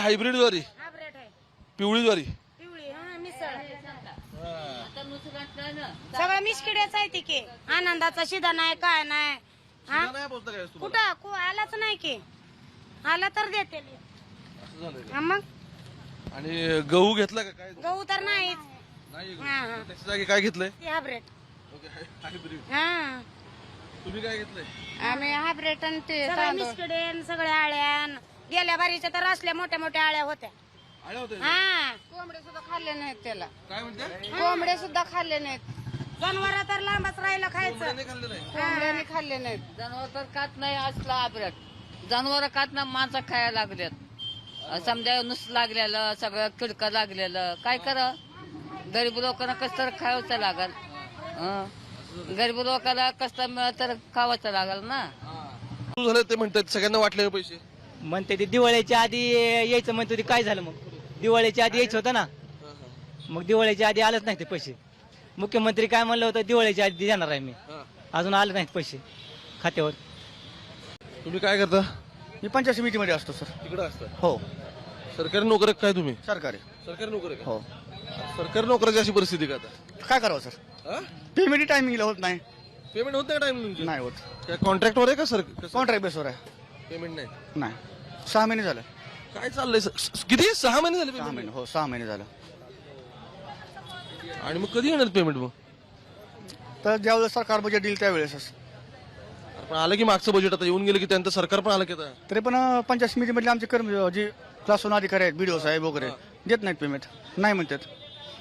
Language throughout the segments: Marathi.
हायब्रिड ज्वारी हायब्रेड आहे. पिवळी ज्वारी पिवळी हा मिसळ. सगळं मिसकिडेच आहे ती की आनंदाचा शिदा नाही काय नाही. हा? नाही बोलता काय तुम्हाला? कुठं? कु आलाच नाही की. आला तर देते? हा मग? आणि गहू घेतला का काय? गहू तर नाहीच. नाही गहू. हा हा. त्याच्या जागी काय घेतलंय? ती हायब्रेड. ओके, हाय- हायब्रिड. हा. तुम्ही काय घेतलंय? आम्ही हायब्रेड आणि ते तांदूळ. सगळ्या आळ्या गेल्या बारीच्या तर असल्या मोठ्या मोठ्या आळ्या होत्या. हा. कोंबडे सुद्धा खाल्ले नाहीत त्याला. काय म्हणते? कोंबडे सुद्धा खाल्ले नाहीत. जनावर तर लांबच राहिलं खायचं. कोंबड्याने खाल्लं नाही कोंबड्याने खाल्ले नाहीत. जनावर तर खात नाही असला हायब्रेड जनावर खात ना माणसं खायला लागल्यात समजा नुस लागलेलं सगळं किडकं लागलेलं. काय करा? गरीब लोकांना कसं तर खावचं लागल. हं. गरीब लोकांना कसं तर मिळत तर खावचं लागल ना. सुरू झालं ते म्हणतात सगळ्यांना वाटले पैसे. म्हणते ते दिवाळीच्या आधी यायचं म्हणतो ते काय झालं मग? दिवाळीच्या आधी यायचं होतं ना? मग दिवाळीच्या आधी आलंच नाही ते पैसे. मुख्यमंत्री काय म्हणलं होतं दिवाळीच्या आधी देणार आहे मी. अजून आले नाहीत पैसे खात्यावर. तुम्ही काय करता? मी पंचायत समितीमध्ये असतो सर. तिकडे असता? हो. सरकारी नोकरी काय तुम्ही? सरकारी. सरकारी नोकरी का? हो. सरकारी नोकरीची अशी परिस्थिती का आता? काय करावं सर? पेमेंट टायमिंगला होत नाही. पेमेंट होत नाही टाइम नाही होत. काय कॉन्ट्रॅक्टवर आहे का सर? कॉन्ट्रॅक्ट बेसवर आहे. पेमेंट नाही? नाही. सहा महिने झालं. काय चाललंय? स- स- किती? सहा महिने झाले सहा payment? महिने हो सहा महिने झालं. आणि मग कधी येणार पेमेंट मग? तर ज्यावेळेस सरकार बजेट देईल त्यावेळेसच. पण आलं की मागचं बजेट आता येऊन गेलं की त्यांचं सरकार पण आलं की आता? तरी पण अं, पंचायत समितीमधले आमचे कर्म जे क्लास वन अधिकारी आहेत बीडीओ साहेब वगैरे देत नाहीत पेमेंट नाही म्हणतात.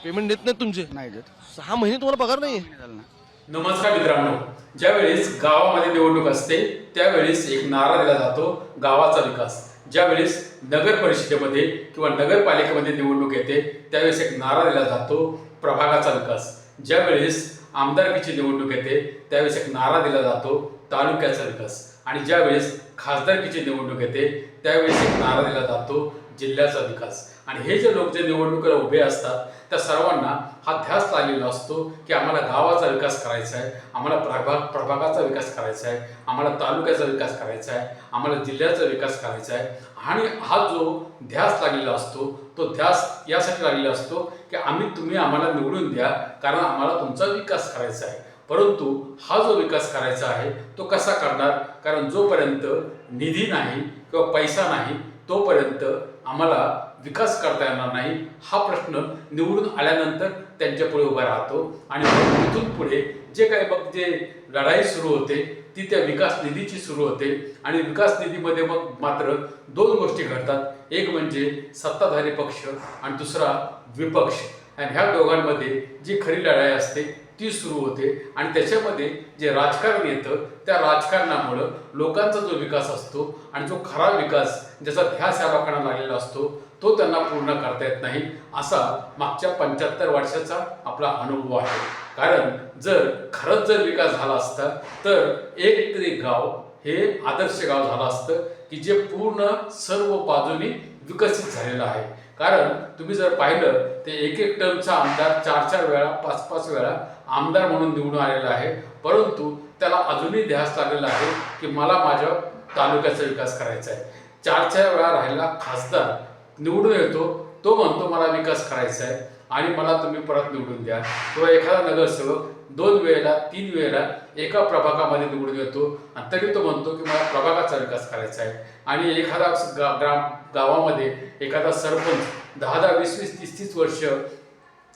पेमेंट देत नाहीत तुमचे? नाही देत. सहा महिने तुम्हाला पगार नाही महिने झालं ना नमस्कार मित्रांनो. ज्यावेळेस गावामध्ये निवडणूक असते त्यावेळेस एक नारा दिला जातो गावाचा विकास. ज्यावेळेस नगर परिषदेमध्ये किंवा नगरपालिकेमध्ये निवडणूक येते त्यावेळेस एक नारा दिला जातो प्रभागाचा विकास. ज्यावेळेस आमदारकीची निवडणूक येते त्यावेळेस एक नारा दिला जातो तालुक्याचा विकास. आणि ज्यावेळेस खासदारकीची निवडणूक येते त्यावेळेस एक नारा दिला जातो जिल्ह्याचा विकास. आणि हे जे लोक जे निवडणुकीला उभे असतात त्या सर्वांना हा ध्यास लागलेला असतो की आम्हाला गावाचा विकास करायचा आहे आम्हाला प्रभाग प्रभागाचा विकास करायचा आहे आम्हाला तालुक्याचा विकास करायचा आहे आम्हाला जिल्ह्याचा विकास करायचा आहे. आणि हा जो ध्यास लागलेला असतो तो ध्यास यासाठी लागलेला असतो की आम्ही तुम्ही आम्हाला निवडून द्या कारण आम्हाला तुमचा विकास करायचा आहे. परंतु हा जो विकास करायचा आहे तो कसा करणार? कारण जोपर्यंत निधी नाही किंवा पैसा नाही तोपर्यंत आम्हाला विकास करता येणार नाही हा प्रश्न निवडून आल्यानंतर त्यांच्या पुढे उभा राहतो. आणि तिथून पुढे जे काही मग जे लढाई सुरू होते ती त्या विकास निधीची सुरू होते. आणि विकास निधीमध्ये मग मात्र दोन गोष्टी घडतात. एक म्हणजे सत्ताधारी पक्ष आणि दुसरा विपक्ष आणि ह्या दोघांमध्ये जी खरी लढाई असते ती सुरू होते. आणि त्याच्यामध्ये जे राजकारण येतं त्या राजकारणामुळं लोकांचा जो विकास असतो आणि जो खरा विकास ज्याचा ध्यास या लोकांना लागलेला असतो तो त्यांना पूर्ण करता येत नाही असा मागच्या पंच्याहत्तर वर्षाचा आपला अनुभव आहे. कारण जर खरंच जर विकास झाला असता तर एक तरी गाव हे आदर्श गाव झालं असतं की जे पूर्ण सर्व बाजूनी विकसित झालेलं आहे. कारण तुम्ही जर पाहिलं ते एक एक टर्मचा आमदार चार चार वेळा पाच पाच वेळा आमदार म्हणून निवडून आलेला आहे. परंतु त्याला अजूनही ध्यास लागलेला आहे की मला माझ्या तालुक्याचा विकास करायचा आहे. चार चार वेळा राहिला खासदार निवडून येतो तो म्हणतो मला विकास करायचा आहे आणि मला तुम्ही परत निवडून द्या. किंवा एखादा नगरसेवक दोन वेळेला तीन वेळेला एका प्रभागामध्ये निवडून येतो आणि तरी तो म्हणतो की मला प्रभागाचा विकास करायचा आहे. आणि एखादा गा ग्राम गावामध्ये एखादा सरपंच दहा दहा वीस वीस तीस तीस वर्ष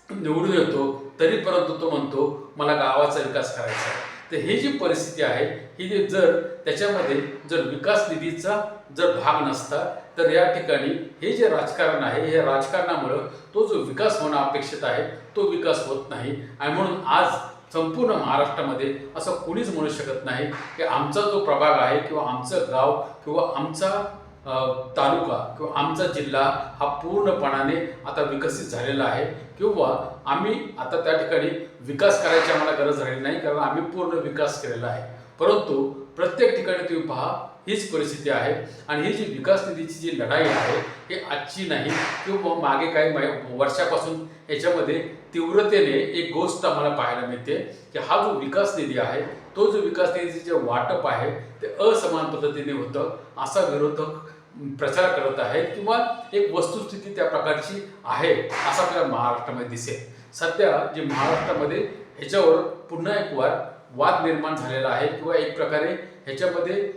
निवडून येतो तरी परंतु तो म्हणतो मला गावाचा विकास करायचा आहे. तर ही जी परिस्थिती आहे ही जर त्याच्यामध्ये जर विकास निधीचा जर भाग नसता तर या ठिकाणी हे जे राजकारण आहे हे राजकारणामुळं तो जो विकास होणं अपेक्षित आहे तो विकास होत नाही. आणि म्हणून आज संपूर्ण महाराष्ट्रामध्ये असं कोणीच म्हणू शकत नाही की आमचा जो प्रभाग आहे किंवा आमचं गाव किंवा आमचा तालुका किंवा आमचा जिल्हा हा पूर्णपणाने आता विकसित झालेला आहे. किंवा आम्ही आता त्या ठिकाणी विकास करायची आम्हाला गरज राहिली नाही कारण आम्ही पूर्ण विकास केलेला आहे. परंतु प्रत्येक ठिकाणी तुम्ही पहा हीच परिस्थिती आहे. आणि ही जी विकास निधीची जी लढाई आहे ही आजची नाही किंवा मागे काही वर्षापासून याच्यामध्ये तीव्रतेने एक गोष्ट आम्हाला पाहायला मिळते की हा जो विकास निधी आहे तो जो विकास निधीचे जे वाटप आहे ते असमान पद्धतीने होतं असा विरोधक प्रचार करत आहेत किंवा एक वस्तुस्थिती त्या प्रकारची आहे असं आपल्याला महाराष्ट्रामध्ये दिसेल. सध्या जे महाराष्ट्रामध्ये ह्याच्यावर पुन्हा एक वार वाद निर्माण झालेला आहे किंवा एक प्रकारे ह्याच्यामध्ये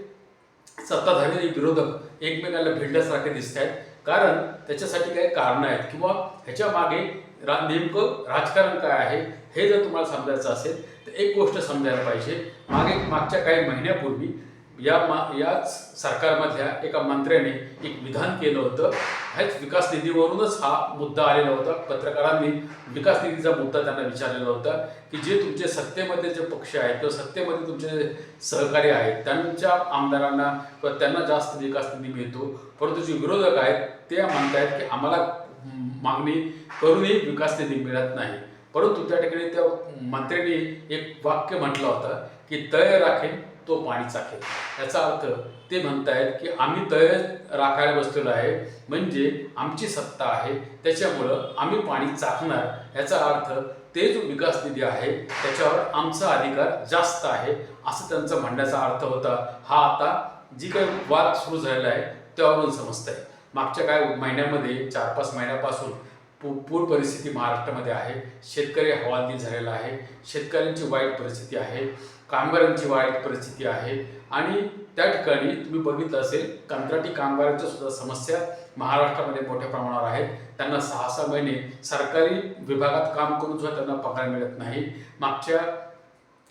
सत्ताधारी विरोधक एकमेकांना भिडल्यासारखे दिसत आहेत. कारण त्याच्यासाठी काही कारणं आहेत किंवा ह्याच्या मागे रा नेमकं राजकारण काय आहे हे जर तुम्हाला समजायचं असेल तर एक गोष्ट समजायला पाहिजे. मागे मागच्या काही महिन्यापूर्वी या मा याच सरकारमधल्या एका मंत्र्याने एक विधान केलं होतं. ह्याच विकास निधीवरूनच हा मुद्दा आलेला होता. पत्रकारांनी विकास निधीचा मुद्दा त्यांना विचारलेला होता की जे तुमचे सत्तेमध्ये जे पक्ष आहेत किंवा सत्तेमध्ये तुमचे सहकारी आहेत त्यांच्या आमदारांना किंवा त्यांना जास्त विकास निधी मिळतो परंतु जे विरोधक आहेत ते म्हणतायत की आम्हाला मागणी करूनही विकास निधी मिळत नाही. परंतु त्या ठिकाणी त्या मंत्र्यांनी एक वाक्य म्हटलं होतं की तय राखेन तो पाणी खेळ. याचा अर्थ ते म्हणतायत की आम्ही तळ राखायला बसलेलो आहे म्हणजे आमची सत्ता आहे त्याच्यामुळं आम्ही पाणी चाकणार याचा अर्थ ते जो विकास निधी आहे त्याच्यावर आमचा अधिकार जास्त आहे असं त्यांचा म्हणण्याचा अर्थ होता. हा आता जी काही वाद सुरू झालेला आहे त्यावरून समजत आहे मागच्या काही महिन्यामध्ये चार पाच महिन्यापासून पू पूर परिस्थिती महाराष्ट्रामध्ये आहे. शेतकरी हवालदिल झालेला आहे. शेतकऱ्यांची वाईट परिस्थिती आहे. कामगारांची वाईट परिस्थिती आहे. आणि त्या ठिकाणी तुम्ही बघितलं असेल कंत्राटी कामगारांच्या सुद्धा समस्या महाराष्ट्रामध्ये मोठ्या प्रमाणावर आहेत. त्यांना सहा सहा महिने सरकारी विभागात काम करून सुद्धा त्यांना पगार मिळत नाही. मागच्या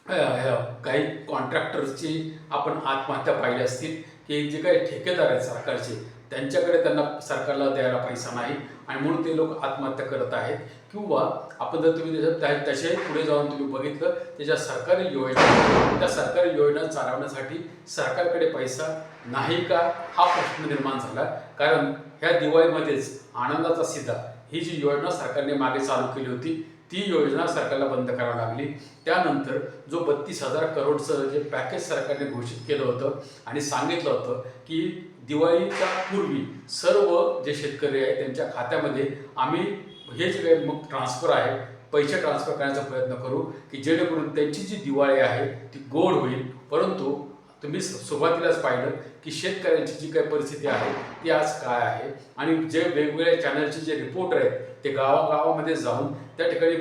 ह्या काही कॉन्ट्रॅक्टर्सची आपण आत्महत्या पाहिली असतील की जे काही ठेकेदार आहेत सरकारचे त्यांच्याकडे त्यांना सरकारला द्यायला पैसा नाही आणि म्हणून ते लोक आत्महत्या करत आहेत. किंवा आपण जर तुम्ही त्याच्यात त्याच्याही पुढे जाऊन तुम्ही बघितलं त्याच्या सरकारी योजना त्या सरकारी योजना चालवण्यासाठी सरकारकडे पैसा नाही का? हा प्रश्न निर्माण झाला. कारण ह्या दिवाळीमध्येच आनंदाचा सिद्धा ही जी योजना सरकारने मागे चालू केली होती ती योजना सरकारला बंद करावी लागली. त्यानंतर जो बत्तीस हजार करोडचं जे पॅकेज सरकारने घोषित केलं होतं आणि सांगितलं होतं की दिवाळीच्या पूर्वी सर्व जे शेतकरी आहेत त्यांच्या खात्यामध्ये आम्ही हे जे काही मग ट्रान्सफर आहे पैसे ट्रान्सफर करण्याचा प्रयत्न करू की जेणेकरून त्यांची जी दिवाळी आहे ती गोड होईल. परंतु तुम्ही सुरुवातीलाच पाहिलं की शेतकऱ्यांची जी काही परिस्थिती आहे ती आज काय आहे? आणि जे वेगवेगळ्या चॅनलचे जे रिपोर्टर आहेत ते गावागावामध्ये जाऊन त्या ठिकाणी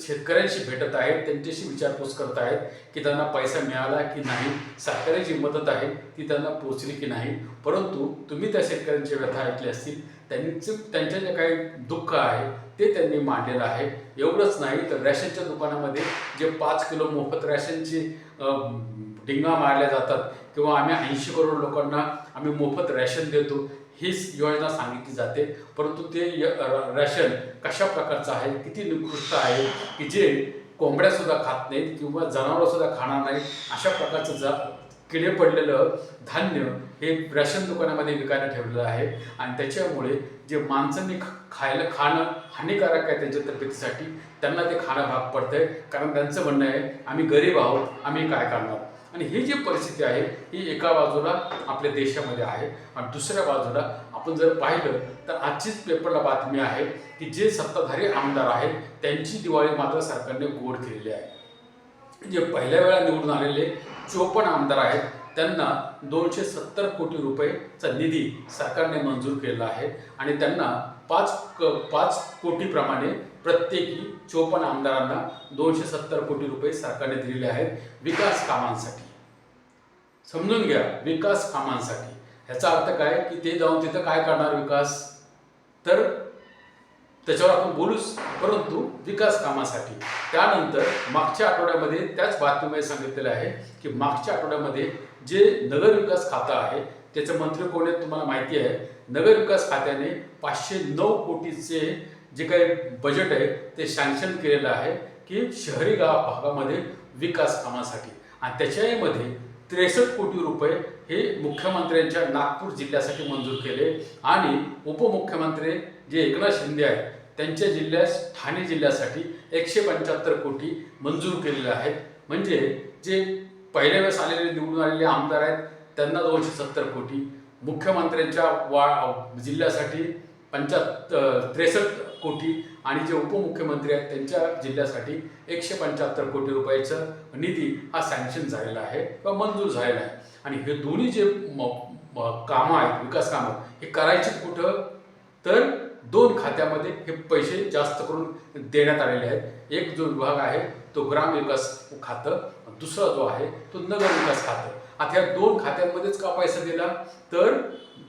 शेतकऱ्यांशी भेटत आहेत त्यांच्याशी विचारपूस करत आहेत की त्यांना पैसा मिळाला की नाही सरकारी जी मदत आहे ती त्यांना पोचली की नाही. परंतु तुम्ही त्या शेतकऱ्यांची व्यथा ऐकली असतील त्यांचे त्यांच्या जे काही दुःख आहे ते त्यांनी मांडलेलं आहे. एवढंच नाही तर रॅशनच्या दुकानामध्ये जे पाच किलो मोफत रॅशनची डिंगा मारल्या जातात किंवा आम्ही ऐंशी करोड लोकांना आम्ही मोफत रॅशन देतो हीच योजना सांगितली जाते. परंतु ते य- र- रॅशन कशा प्रकारचं आहे किती निकृष्ट आहे की जे कोंबड्यासुद्धा खात नाहीत किंवा जनावरंसुद्धा खाणार नाहीत अशा प्रकारचं जा किडे पडलेलं धान्य हे रॅशन दुकानामध्ये विकायला ठेवलेलं आहे. आणि त्याच्यामुळे जे माणसांनी ख- खायला खाणं हानिकारक आहे त्यांच्या तब्येतीसाठी त्यांना ते खाणं भाग पडतंय. कारण त्यांचं म्हणणं आहे आम्ही गरीब आहोत आम्ही काय करणार? आणि ही जी परिस्थिती आहे ही एका बाजूला आपल्या देशामध्ये आहे आणि दुसऱ्या बाजूला आपण जर पाहिलं तर आजचीच पेपरला बातमी आहे की जे सत्ताधारी आमदार आहेत त्यांची दिवाळी मात्र सरकारने गोड केलेली आहे. जे पहिल्या वेळा निवडून आलेले चोपन्न आमदार आहेत त्यांना दोनशे सत्तर कोटी रुपयेचा निधी सरकारने मंजूर केलेला आहे आणि त्यांना पाच क पाच कोटीप्रमाणे प्रत्येकी चोपन्न आमदारांना दोनशे सत्तर कोटी रुपये सरकारने दिलेले आहेत विकास कामांसाठी. समजून घ्या विकास कामांसाठी. ह्याचा अर्थ काय? की ते जाऊन तिथं काय करणार विकास? तर त्याच्यावर आपण बोलूच. परंतु विकास कामासाठी. त्यानंतर मागच्या आठवड्यामध्ये त्याच बातमीमध्ये सांगितलेलं आहे की मागच्या आठवड्यामध्ये जे नगर विकास खातं आहे त्याचे मंत्री कोण आहेत तुम्हाला माहिती आहे? नगर विकास खात्याने पाचशे नऊ कोटीचे जे काही बजेट आहे ते सँक्शन केलेलं आहे की शहरी गाव भागामध्ये विकास कामासाठी. आणि त्याच्यामध्ये त्रेसष्ट कोटी रुपये हे मुख्यमंत्र्यांच्या नागपूर जिल्ह्यासाठी मंजूर केले. आणि उपमुख्यमंत्री जे एकनाथ शिंदे आहेत त्यांच्या जिल्ह्यास ठाणे जिल्ह्यासाठी एकशे पंच्याहत्तर कोटी मंजूर केलेले आहेत. म्हणजे जे पहिल्या वेळेस आलेले निवडून आलेले आमदार आहेत त्यांना दोनशे सत्तर कोटी. मुख्यमंत्र्यांच्या वा जिल्ह्यासाठी पंच्याहत्तर त्रेसष्ट कोटी आणि जे उपमुख्यमंत्री आहेत त्यांच्या जिल्ह्यासाठी एकशे पंच्याहत्तर कोटी रुपयाचं निधी हा सँक्शन झालेला आहे किंवा मंजूर झालेला आहे. आणि हे दोन्ही जे कामं आहेत विकास कामं हे करायची कुठं? तर दोन खात्यामध्ये हे पैसे जास्त करून देण्यात आलेले आहेत. एक जो विभाग आहे तो ग्राम विकास खातं दुसरा जो आहे तो नगर विकास खातं. आता या दोन खात्यांमध्येच का पैसा दिला? तर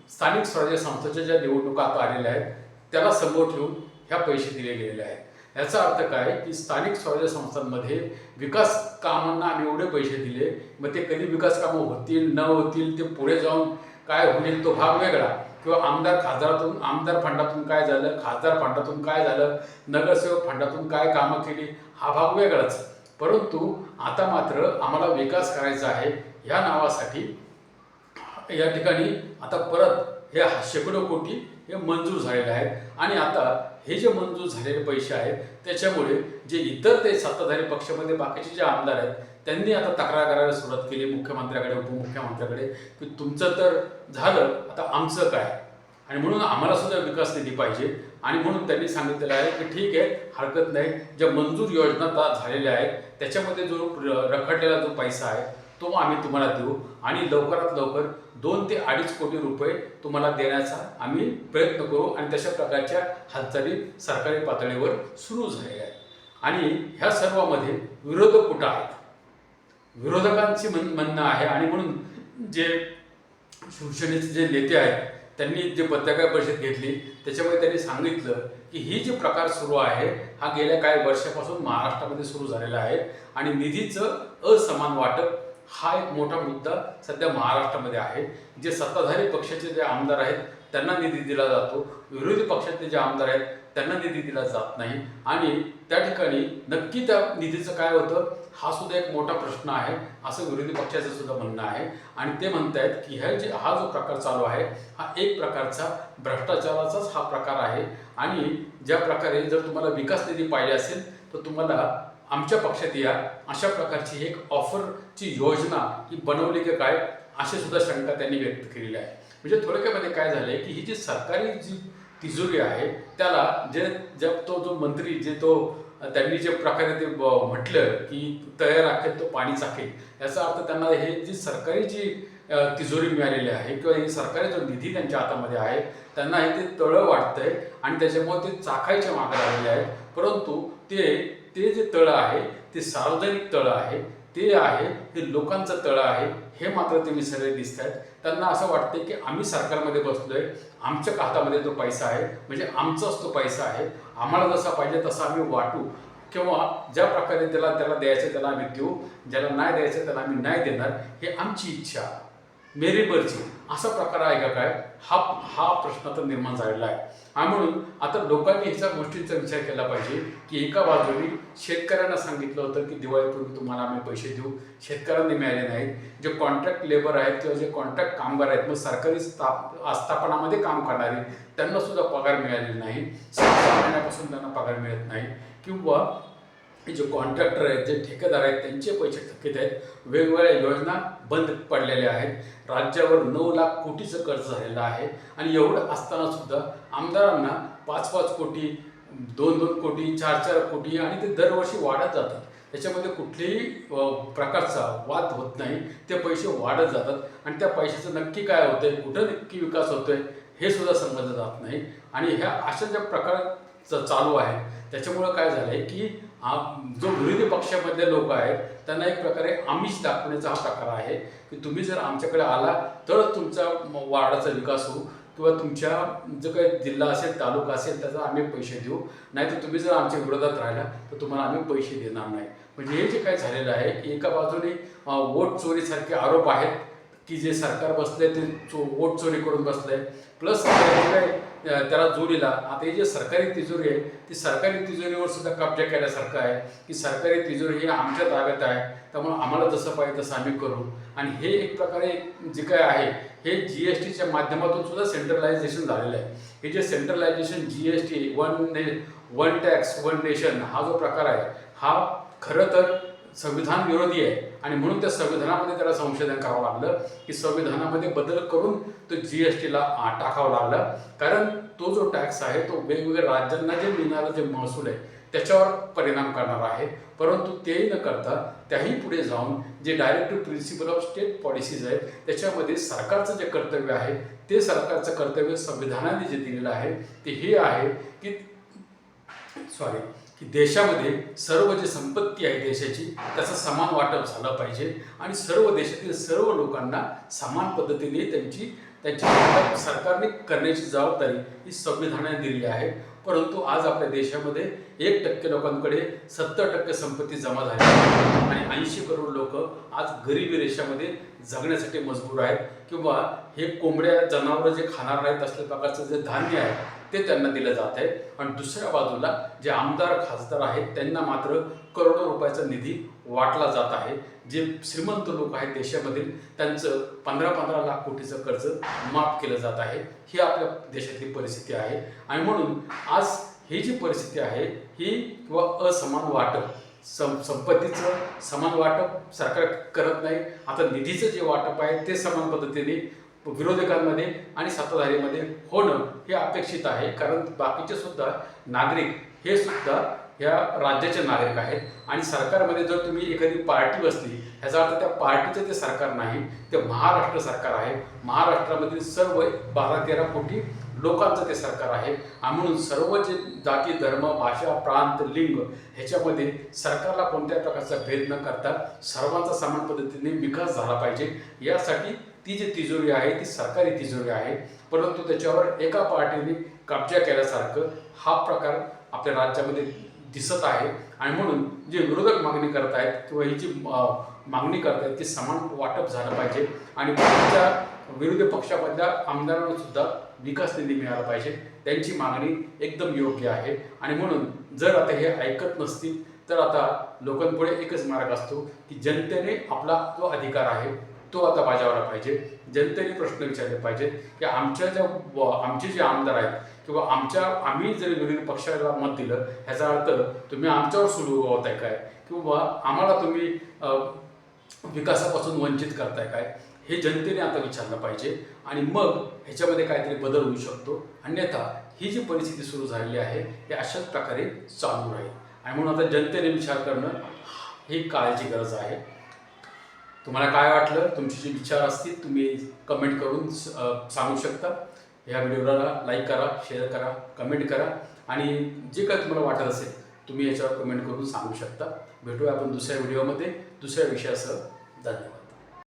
स्थानिक स्वराज्य संस्थेच्या ज्या निवडणुका आता आलेल्या आहेत त्याला समोर ठेवून ह्या पैसे दिले गेलेले आहेत. याचा अर्थ काय की स्थानिक स्वराज्य संस्थांमध्ये विकास कामांना आम्ही एवढे पैसे दिले मग ते कधी विकास कामं होतील न होतील ते पुढे जाऊन काय होईल तो भाग वेगळा. किंवा आमदार खासदारातून आमदार फंडातून काय झालं खासदार फंडातून काय झालं नगरसेवक फंडातून काय कामं केली हा भाग वेगळाच. परंतु आता मात्र आम्हाला विकास करायचा आहे ह्या नावासाठी. या ठिकाणी आता परत हे शेकडो कोटी हे मंजूर झालेले आहेत. आणि आता हे जे मंजूर झालेले पैसे आहेत त्याच्यामुळे जे इतर ते सत्ताधारी पक्षामध्ये बाकीचे जे आमदार आहेत त्यांनी आता तक्रार करायला सुरुवात केली मुख्यमंत्र्याकडे उपमुख्यमंत्र्याकडे की तुमचं तर झालं आता आमचं काय? आणि म्हणून आम्हाला सुद्धा विकास निधी पाहिजे. आणि म्हणून त्यांनी सांगितलेलं आहे की ठीक आहे हरकत नाही. ज्या मंजूर योजना झालेल्या आहेत त्याच्यामध्ये जो र- रखडलेला जो पैसा आहे तो आम्ही तुम्हाला देऊ. आणि लवकरात लवकर दोन ते अडीच कोटी रुपये तुम्हाला देण्याचा आम्ही प्रयत्न करू. आणि तशा प्रकारच्या हालचाली सरकारी पातळीवर सुरू झालेल्या आहेत. आणि ह्या सर्वामध्ये विरोधक कुठं आहेत? विरोधकांची म्हण म्हणणं आहे. आणि म्हणून जे शिवसेनेचे जे नेते आहेत त्यांनी जे पत्रकार परिषद घेतली त्याच्यामध्ये त्यांनी सांगितलं की ही जे प्रकार सुरू आहे हा गेल्या काही वर्षापासून महाराष्ट्रामध्ये सुरू झालेला आहे. आणि निधीचं असमान वाटप हा एक मोठा मुद्दा सध्या महाराष्ट्रामध्ये आहे. जे सत्ताधारी पक्षाचे जे आमदार आहेत त्यांना निधी दिला जातो. विरोधी पक्षातले जे आमदार आहेत त्यांना निधी दिला जात नाही. आणि त्या ठिकाणी नक्की त्या निधीचं काय होतं हा सुद्धा एक मोठा प्रश्न आहे. असं विरोधी पक्षाचं सुद्धा म्हणणं आहे. आणि ते म्हणतायत की ह्या जे हा जो प्रकार चालू आहे हा एक प्रकारचा भ्रष्टाचाराचाच हा प्रकार आहे. आणि ज्या प्रकारे जर तुम्हाला विकास निधी पाहिजे असेल तर तुम्हाला आमच्या पक्षात या. अशा प्रकारची एक ऑफरची योजना ही बनवली की काय अशी सुद्धा शंका त्यांनी व्यक्त केलेली आहे. म्हणजे थोडक्यामध्ये काय झालंय की ही जी सरकारी जी तिजोरी आहे त्याला जे ज्या तो जो मंत्री जे तो त्यांनी जे प्रकारे ते म्हटलं की तयार राखेल तो पाणी चाकेल याचा अर्थ त्यांना हे जी सरकारी जी तिजोरी मिळालेली आहे किंवा हे सरकारी जो निधी त्यांच्या हातामध्ये आहे त्यांना हे ते तळं वाटतंय आणि त्याच्यामुळे ते चाखायच्या मागे लागलेले आहेत. परंतु ते ते जे तळं आहे ते सार्वजनिक तळं आहे ते आहे ते लोकांचं तळं आहे हे मात्र ते विसरले दिसत आहेत त्यांना असं वाटते की आम्ही सरकारमध्ये बसलोय आमच्या हातामध्ये जो पैसा आहे म्हणजे आमचाच तो पैसा आहे. आम्हाला जसा पाहिजे तसा आम्ही वाटू. किंवा ज्या प्रकारे त्याला त्याला द्यायचं त्याला आम्ही देऊ ज्याला नाही द्यायचं त्याला आम्ही नाही देणार हे आमची इच्छा. मेरी असा प्रकार आहे का काय? हा हा प्रश्न तर निर्माण झालेला आहे. आणि म्हणून आता लोकांनी ह्याच्या गोष्टींचा विचार केला पाहिजे की एका बाजूने शेतकऱ्यांना सांगितलं होतं की दिवाळीपूर्वी तुम्हाला आम्ही पैसे देऊ. शेतकऱ्यांनी मिळाले नाहीत. जे कॉन्ट्रॅक्ट लेबर आहेत किंवा जे कॉन्ट्रॅक्ट कामगार आहेत मग सरकारी स्थाप आस्थापनामध्ये काम करणारे त्यांना सुद्धा पगार मिळालेले नाही. सहा महिन्यापासून त्यांना पगार मिळत नाही. किंवा जे कॉन्ट्रॅक्टर आहेत जे ठेकेदार आहेत त्यांचे पैसे थकीत आहेत. वेगवेगळ्या योजना बंद पडलेल्या आहेत. राज्यावर नऊ लाख कोटीचं कर्ज झालेलं आहे. आणि एवढं असताना सुद्धा आमदारांना पाच पाच कोटी दोन दोन कोटी चार चार कोटी आणि ते दरवर्षी वाढत जातात. त्याच्यामध्ये कुठल्याही प्रकारचा वाद होत नाही. ते पैसे वाढत जातात. आणि त्या पैशाचं नक्की काय होतंय कुठं नक्की विकास होतोय हे सुद्धा समजलं जात नाही. आणि ह्या अशा ज्या प्रकार चालू आहे त्याच्यामुळं काय झालं आहे की जो विरोधी पक्षामधले लोक आहेत त्यांना एक प्रकारे आमिष दाखवण्याचा हा प्रकार आहे की तुम्ही जर आमच्याकडे आला तरच तुमचा वार्डाचा विकास होऊ किंवा तुमच्या जो काही जिल्हा असेल तालुका असेल त्याचा आम्ही पैसे देऊ. नाहीतर तुम्ही जर आमच्या विरोधात राहिला तर तुम्हाला आम्ही पैसे देणार नाही. म्हणजे हे जे काय झालेलं आहे की एका बाजूने वोट चोरीसारखे आरोप आहेत की जे सरकार बसले ते चो वोट चोरी करून बसले प्लस काय त्याला जोडीला. आता हे जे सरकारी तिजोरी आहे ती सरकारी तिजोरीवर सुद्धा कब्जा केल्यासारखं आहे की सरकारी तिजोरी ही आमच्या ताब्यात आहे त्यामुळे आम्हाला जसं पाहिजे तसं आम्ही करू. आणि हे एक प्रकारे जे काय आहे हे जी एस टीच्या माध्यमातून सुद्धा सेंट्रलायझेशन झालेलं आहे. हे जे centralization G S T one ने वन टॅक्स वन नेशन हा जो प्रकार आहे हा खरं तर संविधान विरोधी आहे. आणि म्हणून त्या संविधानामध्ये त्याला संशोधन करावं लागलं. की संविधानामध्ये बदल करून तो जी एस टीला टाकावं लागलं. कारण तो जो टॅक्स आहे तो वेगवेगळ्या राज्यांना जे मिळणारं जे महसूल आहे त्याच्यावर परिणाम करणार आहे. परंतु तेही न करता त्याही पुढे जाऊन जे directive principle of state policies आहेत त्याच्यामध्ये सरकारचं जे कर्तव्य आहे ते सरकारचं कर्तव्य संविधानाने जे दिलेलं आहे ते हे आहे की सॉरी की देशामध्ये सर्व जे संपत्ती आहे देशाची त्याचं समान वाटप झालं पाहिजे आणि सर्व देशातील सर्व लोकांना समान पद्धतीने त्यांची त्यांची वाटप सरकारने करण्याची जबाबदारी ही संविधानाने दिली आहे. परंतु आज आपल्या देशामध्ये एक टक्के लोकांकडे सत्तर टक्के संपत्ती जमा झाली आणि ऐंशी करोड लोक आज गरिबी रेषामध्ये जगण्यासाठी मजबूर आहेत किंवा हे कोंबड्या जनावरं जे खाणार आहेत असल्या प्रकारचं जे धान्य आहे ते त्यांना दिलं जात आहे. आणि दुसऱ्या बाजूला जे आमदार खासदार आहेत त्यांना मात्र करोडो रुपयाचा निधी वाटला जात आहे. जे श्रीमंत लोक आहेत देशामधील त्यांचं पंधरा पंधरा लाख कोटीचं कर्ज माफ केलं जात आहे. ही आपल्या देशातली परिस्थिती आहे. आणि म्हणून आज ही जी परिस्थिती आहे ही किंवा असमान वाटप सं संपत्तीचं समान वाटप सरकार करत नाही. आता निधीचं जे वाटप आहे ते समान पद्धतीने विरोधकांमध्ये आणि सत्ताधारीमध्ये होणं हे अपेक्षित आहे. कारण बाकीचे सुद्धा नागरिक हे सुद्धा ह्या राज्याचे नागरिक आहेत. आणि सरकारमध्ये जर तुम्ही एखादी पार्टी बसली ह्याचा अर्थ त्या पार्टीचं ते सरकार नाही ते महाराष्ट्र सरकार आहे. महाराष्ट्रामधील सर्व बारा तेरा कोटी लोकांचं ते सरकार आहे. आणि म्हणून सर्व जे जाती धर्म भाषा प्रांत लिंग ह्याच्यामध्ये सरकारला कोणत्या प्रकारचा भेद न करता सर्वांचा समान पद्धतीने विकास झाला पाहिजे. यासाठी ती जी तिजोरी आहे ती सरकारी तिजोरी आहे. परंतु त्याच्यावर एका पार्टीने कब्जा केल्यासारखं हा प्रकार आपल्या राज्यामध्ये दिसत आहे. आणि म्हणून जे विरोधक मागणी करत आहेत किंवा ही जी मागणी करत आहेत ती समान वाटप झालं पाहिजे. आणि बाकीच्या विरोधी पक्षामधल्या आमदारांना सुद्धा विकास निधी मिळाला पाहिजे. त्यांची मागणी एकदम योग्य आहे. आणि म्हणून जर आता हे ऐकत नसतील तर आता लोकांपुढे एकच मार्ग असतो की जनतेने आपला जो अधिकार आहे तो आता बजावला पाहिजे. जनतेने प्रश्न विचारले पाहिजेत की आमच्या ज्या आमचे जे आमदार आहेत किंवा आमच्या आम्ही जर विरोधी पक्षाला मत दिलं ह्याचा अर्थ तुम्ही आमच्यावर सुरू होताय काय? किंवा आम्हाला तुम्ही विकासापासून वंचित करताय काय? हे जनतेने आता विचारलं पाहिजे आणि मग ह्याच्यामध्ये काहीतरी बदल होऊ शकतो. अन्यथा ही जी परिस्थिती सुरू झालेली आहे हे अशाच प्रकारे चालू राहील. आणि म्हणून आता जनतेने विचार करणं ही काळाची गरज आहे. तुम्हाला काय वाटलं? तुमचे जे विचार असतील तुम्ही कमेंट करून सांगू शकता. ह्या व्हिडिओला लाईक करा शेअर करा कमेंट करा. आणि जे काही तुम्हाला वाटत असेल तुम्ही याच्यावर कमेंट करून सांगू शकता. भेटूया आपण दुसऱ्या व्हिडिओमध्ये. दुसऱ्या विषयासह धन्यवाद.